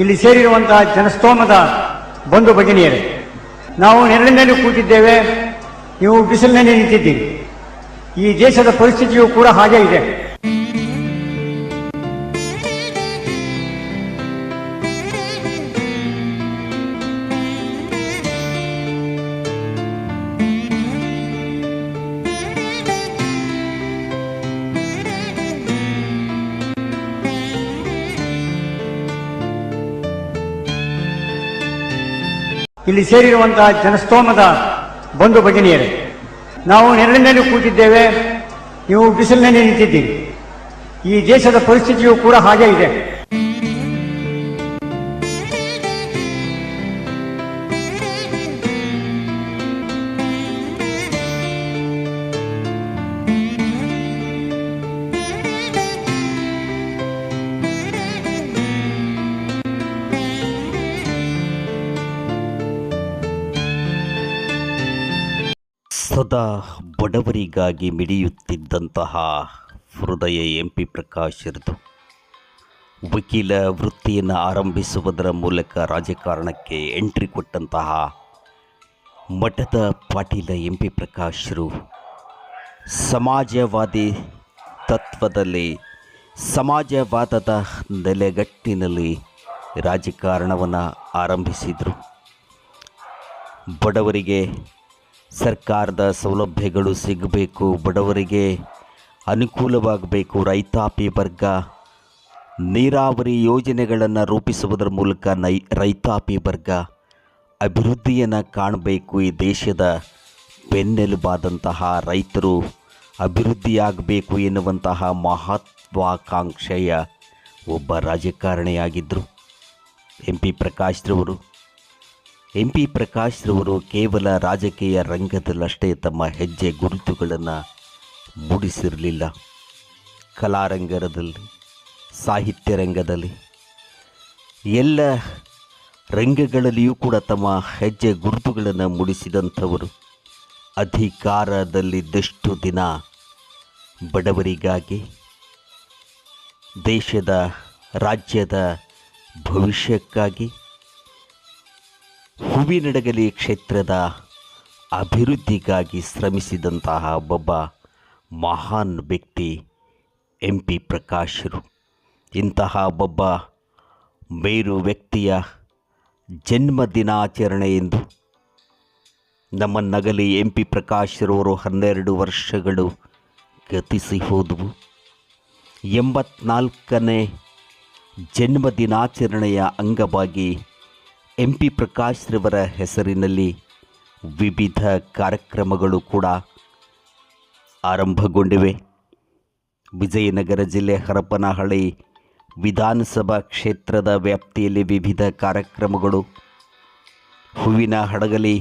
ಇಲ್ಲಿ ಸೇರಿರುವಂತಹ ಜನಸ್ತೋಮದ ಬಂಧು ಭಗಿನಿಯರೇ, ನಾವು ನೆರಳಿನಲ್ಲಿ ಕೂತಿದ್ದೇವೆ, ನೀವು ಬಿಸಿಲಿನಲ್ಲಿ ನಿಂತಿದ್ದೀರಿ. ಈ ದೇಶದ ಪರಿಸ್ಥಿತಿಯು ಕೂಡ ಹಾಗೆ ಇದೆ. ಇಲ್ಲಿ ಸೇರಿರುವಂತಹ ಜನಸ್ತೋಮದ ಬಂಧು ಭಗಿನಿಯರೇ, ನಾವು ನೆರಳಿನಲ್ಲಿ ಕೂತಿದ್ದೇವೆ, ನೀವು ಬಿಸಿಲಿನಲ್ಲಿ ನಿಂತಿದ್ದೀರಿ. ಈ ದೇಶದ ಪರಿಸ್ಥಿತಿಯು ಕೂಡ ಹಾಗೆ ಇದೆ. ಸದಾ ಬಡವರಿಗಾಗಿ ಮಿಡಿಯುತ್ತಿದ್ದಂತಹ ಹೃದಯ ಎಂ ಪಿ ವಕೀಲ ವೃತ್ತಿಯನ್ನು ಆರಂಭಿಸುವುದರ ಮೂಲಕ ರಾಜಕಾರಣಕ್ಕೆ ಎಂಟ್ರಿ ಕೊಟ್ಟಂತಹ ಮಠದ ಪಾಟೀಲ ಎಂ ಪಿ ಪ್ರಕಾಶರು ಸಮಾಜವಾದಿ ತತ್ವದಲ್ಲಿ ಸಮಾಜವಾದದ ನೆಲೆಗಟ್ಟಿನಲ್ಲಿ ರಾಜಕಾರಣವನ್ನು ಆರಂಭಿಸಿದರು. ಬಡವರಿಗೆ ಸರ್ಕಾರದ ಸೌಲಭ್ಯಗಳು ಸಿಗಬೇಕು, ಬಡವರಿಗೆ ಅನುಕೂಲವಾಗಬೇಕು. ರೈತಾಪಿ ವರ್ಗ ನೀರಾವರಿ ಯೋಜನೆಗಳನ್ನು ರೂಪಿಸುವುದರ ಮೂಲಕ ನೈ, ರೈತಾಪಿ ವರ್ಗ ಅಭಿವೃದ್ಧಿಯನ್ನು ಕಾಣಬೇಕು. ಈ ದೇಶದ ಬೆನ್ನೆಲುಬಾದಂತಹ ರೈತರು ಅಭಿವೃದ್ಧಿಯಾಗಬೇಕು ಎನ್ನುವಂತಹ ಮಹತ್ವಾಕಾಂಕ್ಷೆಯ ಒಬ್ಬ ರಾಜಕಾರಣಿಯಾಗಿದ್ದರು ಎಂ ಪಿ ಪ್ರಕಾಶ್ರವರು ಎಂ ಪಿ ಪ್ರಕಾಶ್ರವರು ಕೇವಲ ರಾಜಕೀಯ ರಂಗದಲ್ಲಷ್ಟೇ ತಮ್ಮ ಹೆಜ್ಜೆ ಗುರುತುಗಳನ್ನು ಮೂಡಿಸಿರಲಿಲ್ಲ. ಕಲಾರಂಗದಲ್ಲಿ, ಸಾಹಿತ್ಯ ರಂಗದಲ್ಲಿ, ಎಲ್ಲ ರಂಗಗಳಲ್ಲಿಯೂ ಕೂಡ ತಮ್ಮ ಹೆಜ್ಜೆ ಗುರುತುಗಳನ್ನು ಮೂಡಿಸಿದಂಥವರು ಅಧಿಕಾರದಲ್ಲಿದ್ದಷ್ಟು ದಿನ ಬಡವರಿಗಾಗಿ ದೇಶದ ರಾಜ್ಯದ ಭವಿಷ್ಯಕ್ಕಾಗಿ ಹೂವಿನಡಗಲಿ ಕ್ಷೇತ್ರದ ಅಭಿವೃದ್ಧಿಗಾಗಿ ಶ್ರಮಿಸಿದಂತಹ ಒಬ್ಬ ಮಹಾನ್ ವ್ಯಕ್ತಿ ಎಂ ಪಿ ಪ್ರಕಾಶರು. ಇಂತಹ ಒಬ್ಬ ಮೇರು ವ್ಯಕ್ತಿಯ ಜನ್ಮ ದಿನಾಚರಣೆ ಎಂದು ನಮ್ಮ ನಗಲಿ ಎಂ ಪಿ ಪ್ರಕಾಶ್ರವರು ಹನ್ನೆರಡು ವರ್ಷಗಳು ಗತಿಸಿ ಹೋದವು. ಎಂಬತ್ನಾಲ್ಕನೇ ಜನ್ಮದಿನಾಚರಣೆಯ ಅಂಗವಾಗಿ ಎಂ ಪಿ ಪ್ರಕಾಶ್ರವರ ಹೆಸರಿನಲ್ಲಿ ವಿವಿಧ ಕಾರ್ಯಕ್ರಮಗಳು ಕೂಡ ಆರಂಭಗೊಂಡಿವೆ. ವಿಜಯನಗರ ಜಿಲ್ಲೆ ಹರಪನಹಳ್ಳಿ ವಿಧಾನಸಭಾ ಕ್ಷೇತ್ರದ ವ್ಯಾಪ್ತಿಯಲ್ಲಿ ವಿವಿಧ ಕಾರ್ಯಕ್ರಮಗಳು. ಹೂವಿನ ಹಡಗಲಿ,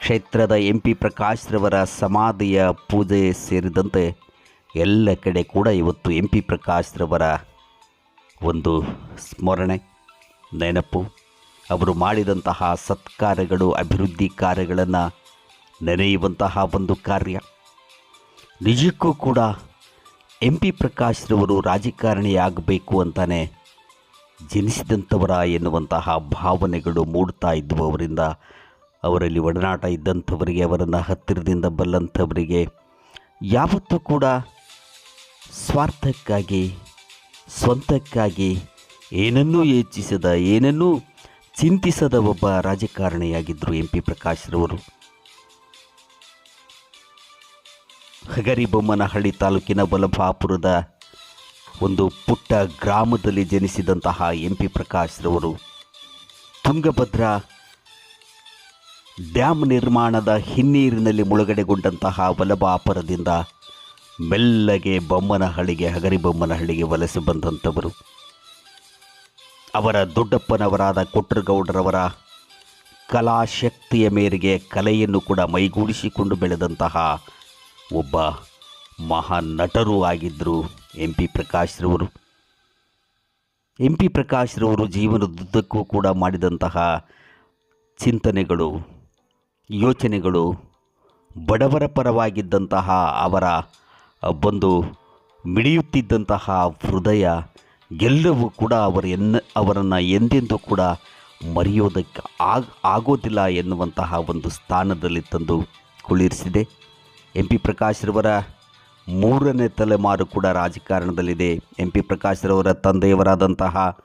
ಕ್ಷೇತ್ರದ ಎಂ ಪಿ ಪ್ರಕಾಶ್ರವರ ಸಮಾಧಿಯ ಪೂಜೆ ಸೇರಿದಂತೆ ಎಲ್ಲ ಕಡೆ ಕೂಡ ಇವತ್ತು ಎಂ ಪಿ ಪ್ರಕಾಶ್ರವರ ಒಂದು ಸ್ಮರಣೆ, ನೆನಪು. ಅವರು ಮಾಡಿದಂತಹ ಸತ್ಕಾರ್ಯಗಳು, ಅಭಿವೃದ್ಧಿ ಕಾರ್ಯಗಳನ್ನು ನೆನೆಯುವಂತಹ ಒಂದು ಕಾರ್ಯ. ನಿಜಕ್ಕೂ ಕೂಡ ಎಂ ಪಿ ಪ್ರಕಾಶ್ರವರು ರಾಜಕಾರಣಿಯಾಗಬೇಕು ಅಂತಾನೆ ಜನಿಸಿದಂಥವರ ಎನ್ನುವಂತಹ ಭಾವನೆಗಳು ಮೂಡ್ತಾ ಇದ್ದವು ಅವರಿಂದ. ಅವರಲ್ಲಿ ಒಡನಾಟ ಇದ್ದಂಥವರಿಗೆ, ಅವರನ್ನು ಹತ್ತಿರದಿಂದ ಬಲ್ಲಂಥವರಿಗೆ ಯಾವತ್ತೂ ಕೂಡ ಸ್ವಾರ್ಥಕ್ಕಾಗಿ, ಸ್ವಂತಕ್ಕಾಗಿ ಏನನ್ನೂ ಯೋಚಿಸದ, ಏನನ್ನೂ ಚಿಂತಿಸದ ಒಬ್ಬ ರಾಜಕಾರಣಿಯಾಗಿದ್ದರು ಎಂ ಪಿ ಪ್ರಕಾಶ್ರವರು ಹಗರಿಬೊಮ್ಮನಹಳ್ಳಿ ತಾಲೂಕಿನ ಬಲಭಾಪುರದ ಒಂದು ಪುಟ್ಟ ಗ್ರಾಮದಲ್ಲಿ ಜನಿಸಿದಂತಹ ಎಂ ಪಿ ಪ್ರಕಾಶ್ರವರು ತುಂಗಭದ್ರಾ ಡ್ಯಾಮ್ ನಿರ್ಮಾಣದ ಹಿನ್ನೀರಿನಲ್ಲಿ ಮುಳುಗಡೆಗೊಂಡಂತಹ ಬಲಭಾಪುರದಿಂದ ಮೆಲ್ಲಗೆ ಬೊಮ್ಮನಹಳ್ಳಿಗೆ, ಹಗರಿಬೊಮ್ಮನಹಳ್ಳಿಗೆ ವಲಸೆ ಬಂದಂಥವರು. ಅವರ ದೊಡ್ಡಪ್ಪನವರಾದ ಕೊಟ್ರಗೌಡರವರ ಕಲಾಶಕ್ತಿಯ ಮೇರೆಗೆ ಕಲೆಯನ್ನು ಕೂಡ ಮೈಗೂಡಿಸಿಕೊಂಡು ಬೆಳೆದಂತಹ ಒಬ್ಬ ಮಹಾನ್ ನಟರೂ ಆಗಿದ್ದರು ಎಂ ಪಿ ಪ್ರಕಾಶ್ರವರು ಎಂ ಪಿ ಪ್ರಕಾಶ್ರವರು ಜೀವನದುದ್ದಕ್ಕೂ ಕೂಡ ಮಾಡಿದಂತಹ ಚಿಂತನೆಗಳು, ಯೋಚನೆಗಳು ಬಡವರ ಪರವಾಗಿದ್ದಂತಹ ಅವರ ಒಂದು ಮಿಡಿಯುತ್ತಿದ್ದಂತಹ ಹೃದಯ ಎಲ್ಲವೂ ಕೂಡ ಅವರ ಎನ್ನ, ಅವರನ್ನು ಎಂದೆಂದೂ ಕೂಡ ಮರೆಯೋದಕ್ಕೆ ಆಗ, ಆಗೋದಿಲ್ಲ ಎನ್ನುವಂತಹ ಒಂದು ಸ್ಥಾನದಲ್ಲಿ ತಂದು ಕುಳ್ಳಿರಿಸಿದೆ. ಎಂ ಪಿ ಪ್ರಕಾಶ್ರವರ ಮೂರನೇ ತಲೆಮಾರು ಕೂಡ ರಾಜಕಾರಣದಲ್ಲಿದೆ. ಎಂ ಪಿ ಪ್ರಕಾಶ್ರವರ ತಂದೆಯವರಾದಂತಹ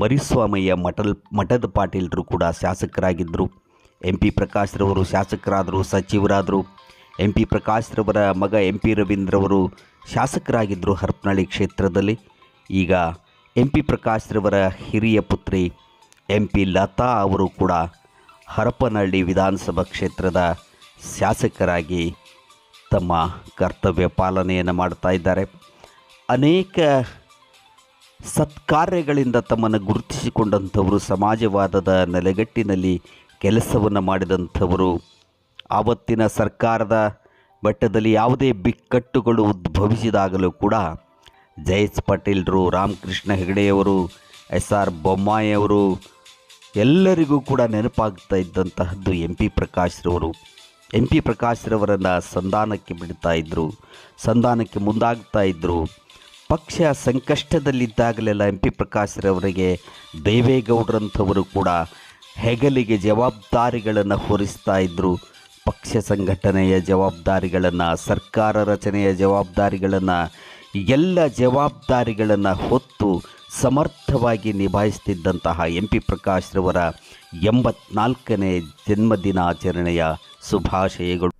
ಮರಿಸ್ವಾಮಯ್ಯ ಮಠಲ್ ಮಠದ ಪಾಟೀಲರು ಕೂಡ ಶಾಸಕರಾಗಿದ್ದರು. ಎಂ ಪಿ ಪ್ರಕಾಶ್ರವರು ಶಾಸಕರಾದರು, ಸಚಿವರಾದರು. ಎಂ ಪಿ ಪ್ರಕಾಶ್ರವರ ಮಗ ಎಂ ಪಿ ರವೀಂದ್ರವರು ಶಾಸಕರಾಗಿದ್ದರು ಹರಪನಹಳ್ಳಿ ಕ್ಷೇತ್ರದಲ್ಲಿ. ಈಗ ಎಂ ಪಿ ಪ್ರಕಾಶ್ರವರ ಹಿರಿಯ ಪುತ್ರಿ ಎಂ ಪಿ ಲತಾ ಅವರು ಕೂಡ ಹರಪನಹಳ್ಳಿ ವಿಧಾನಸಭಾ ಕ್ಷೇತ್ರದ ಶಾಸಕರಾಗಿ ತಮ್ಮ ಕರ್ತವ್ಯ ಪಾಲನೆಯನ್ನು ಮಾಡ್ತಾ ಇದ್ದಾರೆ. ಅನೇಕ ಸತ್ಕಾರ್ಯಗಳಿಂದ ತಮ್ಮನ್ನು ಗುರುತಿಸಿಕೊಂಡಂಥವರು, ಸಮಾಜವಾದದ ನೆಲೆಗಟ್ಟಿನಲ್ಲಿ ಕೆಲಸವನ್ನು ಮಾಡಿದಂಥವರು, ಆವತ್ತಿನ ಸರ್ಕಾರದ ಮಟ್ಟದಲ್ಲಿ ಯಾವುದೇ ಬಿಕ್ಕಟ್ಟುಗಳು ಉದ್ಭವಿಸಿದಾಗಲೂ ಕೂಡ ಜಯಸ್ ಪಾಟೀಲ್ರು, ರಾಮಕೃಷ್ಣ ಹೆಗಡೆಯವರು ಎಸ್ ಆರ್ ಬೊಮ್ಮಾಯಿಯವರು, ಎಲ್ಲರಿಗೂ ಕೂಡ ನೆನಪಾಗ್ತಾ ಇದ್ದಂತಹದ್ದು ಎಂ ಪಿ ಪ್ರಕಾಶ್ರವರು ಎಂ ಪಿ ಪ್ರಕಾಶ್ರವರನ್ನು ಸಂಧಾನಕ್ಕೆ ಬಿಡ್ತಾ ಇದ್ದರು ಸಂಧಾನಕ್ಕೆ ಮುಂದಾಗ್ತಾ ಇದ್ದರು ಪಕ್ಷ ಸಂಕಷ್ಟದಲ್ಲಿದ್ದಾಗಲೆಲ್ಲ ಎಂ ಪಿ ಪ್ರಕಾಶ್ರವರಿಗೆ ದೇವೇಗೌಡರಂಥವರು ಕೂಡ ಹೆಗಲಿಗೆ ಜವಾಬ್ದಾರಿಗಳನ್ನು ಹೊರಿಸ್ತಾ ಇದ್ದರು ಪಕ್ಷ ಸಂಘಟನೆಯ ಜವಾಬ್ದಾರಿಗಳನ್ನು, ಸರ್ಕಾರ ರಚನೆಯ ಜವಾಬ್ದಾರಿಗಳನ್ನು ಎಲ್ಲ ಜವಾಬ್ದಾರಿಗಳನ್ನು ಹೊತ್ತು ಸಮರ್ಥವಾಗಿ ನಿಭಾಯಿಸ್ತಿದ್ದಂತಹ ಎಂ ಪಿ ಪ್ರಕಾಶ್ರವರ ಎಂಬತ್ನಾಲ್ಕನೇ ಜನ್ಮದಿನಾಚರಣೆಯ ಶುಭಾಶಯಗಳು.